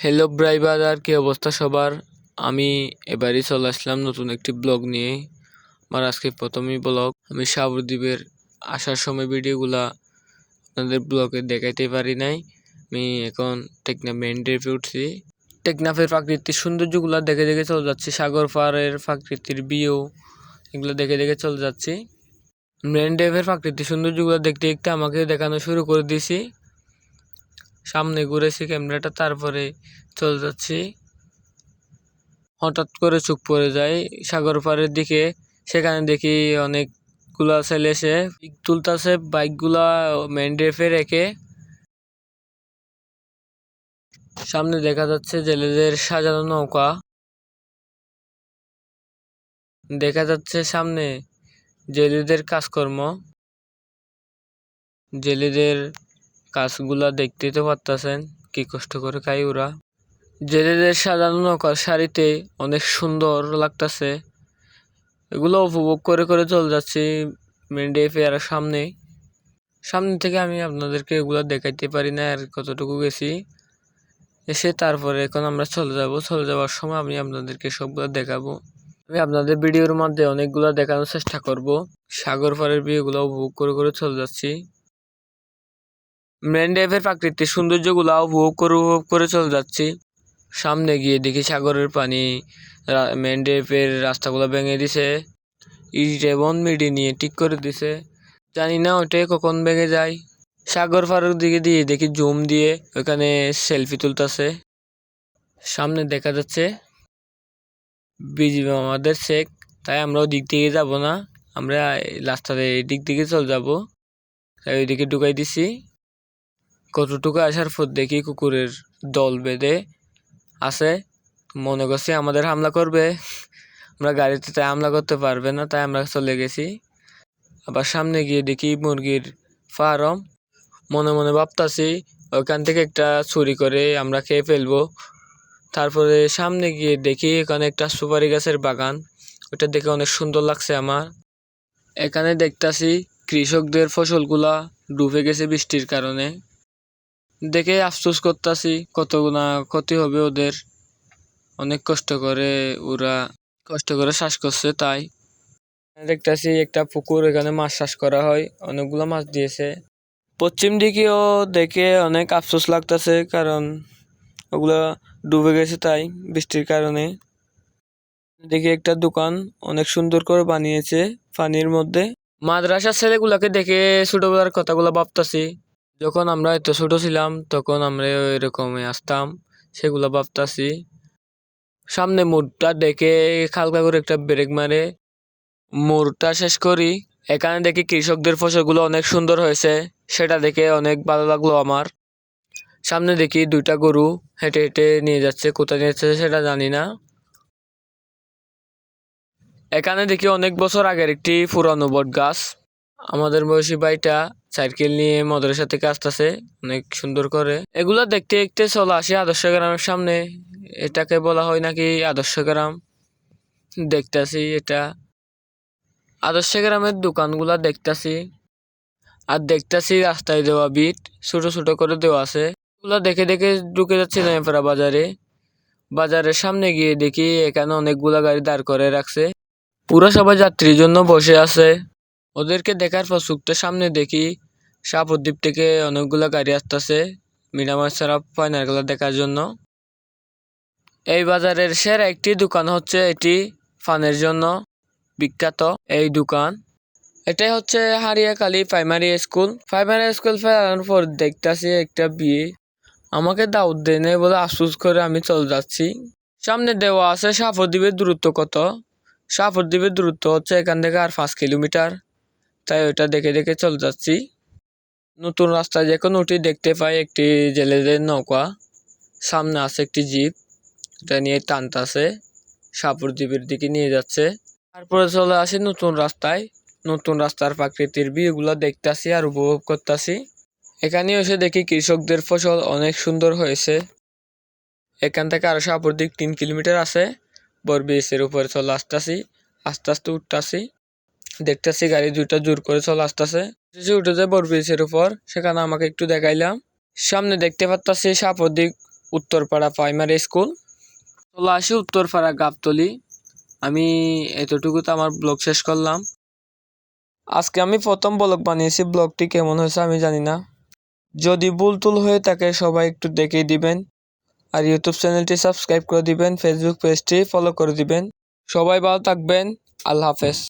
Hello ব্রাইবাদার কি অবস্থা সবার? আমি এবারই চলে আসলাম নতুন একটি ব্লগ নিয়ে। আমার আজকে প্রথমেই ব্লগ। আমি সাবরদ্বীপের আসার সময় ভিডিওগুলা আপনাদের ব্লগে দেখাইতে পারি নাই। আমি এখন টেকনাফ মেন ড্রাইভে উঠছি। টেকনাফের প্রাকৃতিক সৌন্দর্যগুলো দেখে দেখে চলে যাচ্ছি। সাগর পাড়ের প্রাকৃতির ভিউ এগুলো দেখে দেখে চলে যাচ্ছি। মেন ড্রাইভের প্রাকৃতিক সৌন্দর্যগুলো দেখতে দেখতে আমাকে দেখানো শুরু করে দিয়েছি। সামনে ঘুরেছি ক্যামেরাটা, তারপরে চলে যাচ্ছি। হঠাৎ করে চোখ পড়ে যায় সাগর পাড়ের দিকে। সেখানে দেখি অনেকগুলা ছেলে এসে পিক তুলতেছে বাইকগুলা ড্রেফে রেখে। সামনে দেখা যাচ্ছে জেলেদের সাজানো নৌকা। দেখা যাচ্ছে সামনে জেলেদের কাজকর্ম। জেলেদের কাজগুলা দেখতেই তো পারতাছেন, কি কষ্ট করে খাই ওরা। জেলেদের সাজানো নৌকার শাড়িতে অনেক সুন্দর লাগতাছে। এগুলো উপভোগ করে করে চলে যাচ্ছি মেন্ডে ফেয়ারের সামনে। সামনে থেকে আমি আপনাদেরকে এগুলো দেখাইতে পারি না আর কতটুকু গেছি। এসে তারপরে এখন আমরা চলে যাব। চলে যাওয়ার সময় আমি আপনাদেরকে সবগুলো দেখাবো। আমি আপনাদের ভিডিওর মধ্যে অনেকগুলো দেখানোর চেষ্টা করব। সাগর পাড়ের বিয়েগুলো উপভোগ করে করে চলে যাচ্ছি। মেন ড্রাইভের প্রাকৃতিক সৌন্দর্যগুলো উপভোগ করে উপভোগ করে চলে যাচ্ছি। সামনে গিয়ে দেখি সাগরের পানি মেন ড্রাইভের রাস্তাগুলো ভেঙে দিছে। এবং মিডি নিয়ে ঠিক করে দিছে। জানি না ওটাই কখন ভেঙে যায়। সাগর পাড়ের দিকে দিয়ে দেখি জুম দিয়ে ওখানে সেলফি তুলতেছে। সামনে দেখা যাচ্ছে বিজিবি আমাদের শেখ। তাই আমরা ওই দিক থেকে যাব না, আমরা রাস্তাতে এই দিক থেকে চলে যাব। তাই ওইদিকে ঢুকাই দিছি। কতটুকু আসার পর দেখি কুকুরের দল বেঁধে আছে। মনে করছি আমাদের হামলা করবে। আমরা গাড়িতে তাই হামলা করতে পারবে না, তাই আমরা চলে গেছি। আবার সামনে গিয়ে দেখি মুরগির ফার্ম। মনে মনে ভাবতাছি ওখান থেকে একটা চুরি করে আমরা খেয়ে ফেলব। তারপরে সামনে গিয়ে দেখি এখানে একটা সুপারি গাছের বাগান। ওটা দেখে অনেক সুন্দর লাগছে আমার। এখানে দেখতাছি কৃষকদের ফসলগুলা ডুবে গেছে বৃষ্টির কারণে। দেখে আফসোস করতাছি কতগুনা ক্ষতি হবে ওদের। অনেক কষ্ট করে ওরা কষ্ট করে চাষ করছে, তাই। দেখতাছি একটা পুকুর এখানে মাছ চাষ করা হয়, অনেকগুলো মাছ দিয়েছে। পশ্চিম দিকেও দেখে অনেক আফসোস লাগতাছে, কারণ ওগুলা ডুবে গেছে, তাই, বৃষ্টির কারণে। দেখি একটা দোকান অনেক সুন্দর করে বানিয়েছে পানির মধ্যে। মাদ্রাসার ছেলেগুলাকে দেখে ছোটবেলার কথাগুলো ভাবতাছি যখন আমরা এত ছোট ছিলাম, তখন আমরা এরকমই আসতাম, সেগুলো ভাবতাছি। সামনে মোড়টা দেখে হালকা করে একটা ব্রেক মারে। মোড়টা শেষ করি, এখানে দেখি কৃষকদের ফসলগুলো অনেক সুন্দর হয়েছে, সেটা দেখে অনেক ভালো লাগল আমার। সামনে দেখি দুইটা গরু হেঁটে হেঁটে নিয়ে যাচ্ছে, কোথায় নিয়ে যাচ্ছে সেটা জানি না। এখানে দেখি অনেক বছর আগের একটি পুরানো বট গাছ আমাদের বয়সী ভাইটা সাইকেল নিয়ে মাদ্রাসা থেকে আসতেছে অনেক সুন্দর করে। এগুলো দেখতে দেখতে চলে আসে আদর্শ গ্রামের সামনে। এটাকে বলা হয় নাকি আদর্শ গ্রাম? দেখতাছি এটা। আদর্শ গ্রামের দোকানগুলা দেখতাছি। আর দেখতাছি রাস্তায় দেওয়া বিট, ছোট ছোট করে দেওয়া আছে। এগুলো দেখে দেখে ঢুকে যাচ্ছি নয়াপাড়া বাজারে। বাজারের সামনে গিয়ে দেখি এখানে অনেকগুলা গাড়ি দাঁড় করে রাখছে। পুরো সবাই যাত্রীর জন্য বসে আছে। ওদেরকে দেখার পর সুকটা সামনে দেখি সাপদ্বীপ থেকে অনেকগুলা গাড়ি আসতেছে মিরামার ছাড়া ফাইনালগুলো দেখার জন্য। এই বাজারের সেরা একটি দোকান হচ্ছে এটি ফানের জন্য বিখ্যাত এই দোকান। এটাই হচ্ছে Hariyakali primary school. Primary school ফেরানোর পর দেখতেছি একটা বিয়ে। আমাকে দাউদ দেনে বলে আফসুস করে আমি চলে যাচ্ছি। সামনে দেওয়া আছে সাফরদ্বীপের দূরত্ব কত? সাফরদ্বীপের দূরত্ব হচ্ছে এখান থেকে আর পাঁচ কিলোমিটার। তাই ওটা দেখে দেখে চলে যাচ্ছি। নতুন রাস্তায় যখন উঠি দেখতে পাই একটি জেলেদের নৌকা। সামনে আছে একটি জিপ, এটা নিয়ে টানতাছে সাপুরদ্বীপের দিকে নিয়ে যাচ্ছে। তারপরে চলে আসি নতুন রাস্তায়। নতুন রাস্তার প্রাকৃতির ভিউগুলো দেখতাছি আর উপভোগ করতাছি। এখানে এসে দেখি কৃষকদের ফসল অনেক সুন্দর হয়েছে। এখান থেকে আরও সাপুরদ্বীপ তিন কিলোমিটার আছে। বর ব্রিজের উপরে চলে আসতাছি, আস্তে আস্তে উঠতাছি। দেখতেছি গাড়ি দুইটা জোর করে চলে আসতেছে। উঠে যায় বর ব্রিজের উপর, সেখানে আমাকে একটু দেখাইলাম। সামনে দেখতে পারতাছি সাপদিক উত্তরপাড়া প্রাইমারি স্কুল চলে আসি উত্তরপাড়া গাবতলি। আমি এতটুকুতে আমার ব্লগ শেষ করলাম। আজকে আমি প্রথম ব্লগ বানিয়েছি। ব্লগটি কেমন হয়েছে আমি জানি না। যদি ভুল টুল হয়ে থাকে, সবাই একটু দেখিয়ে দিবেন। আর ইউটিউব চ্যানেলটি সাবস্ক্রাইব করে দিবেন। ফেসবুক পেজটি ফলো করে দিবেন। সবাই ভালো থাকবেন। আল্লাহ হাফেজ।